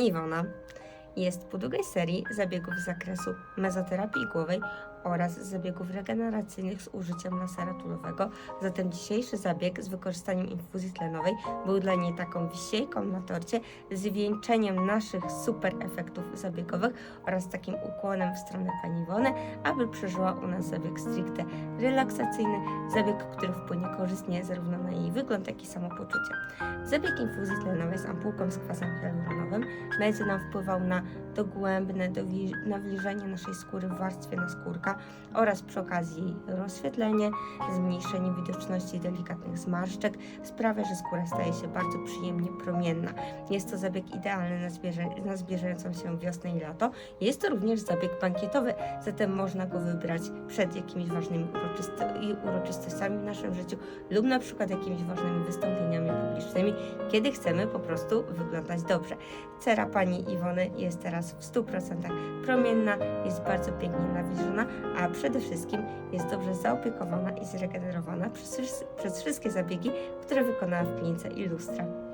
Iwona. Jest po długiej serii zabiegów z zakresu mezoterapii głowej oraz zabiegów regeneracyjnych z użyciem lasera tulowego. Zatem dzisiejszy zabieg z wykorzystaniem infuzji tlenowej był dla niej taką wisiejką na torcie, zwieńczeniem naszych super efektów zabiegowych oraz takim ukłonem w stronę pani Iwony, aby przeżyła u nas zabieg stricte relaksacyjny, zabieg, który wpłynie korzystnie zarówno na jej wygląd, jak i samopoczucie. Zabieg infuzji tlenowej z ampułką z kwasem hialuronowym będzie nam wpływał na dogłębne nawilżenie naszej skóry w warstwie oraz przy okazji jej rozświetlenie, zmniejszenie widoczności delikatnych zmarszczek sprawia, że skóra staje się bardzo przyjemnie promienna. Jest to zabieg idealny na, zbierze- na zbierzającą się wiosnę i lato. Jest to również zabieg bankietowy, zatem można go wybrać przed jakimiś ważnymi i uroczystościami w naszym życiu lub na przykład jakimiś ważnymi wystąpieniami kiedy chcemy po prostu wyglądać dobrze. Cera pani Iwony jest teraz w 100% promienna, jest bardzo pięknie nawilżona, a przede wszystkim jest dobrze zaopiekowana i zregenerowana przez, przez wszystkie zabiegi, które wykonała w klinice Illustra.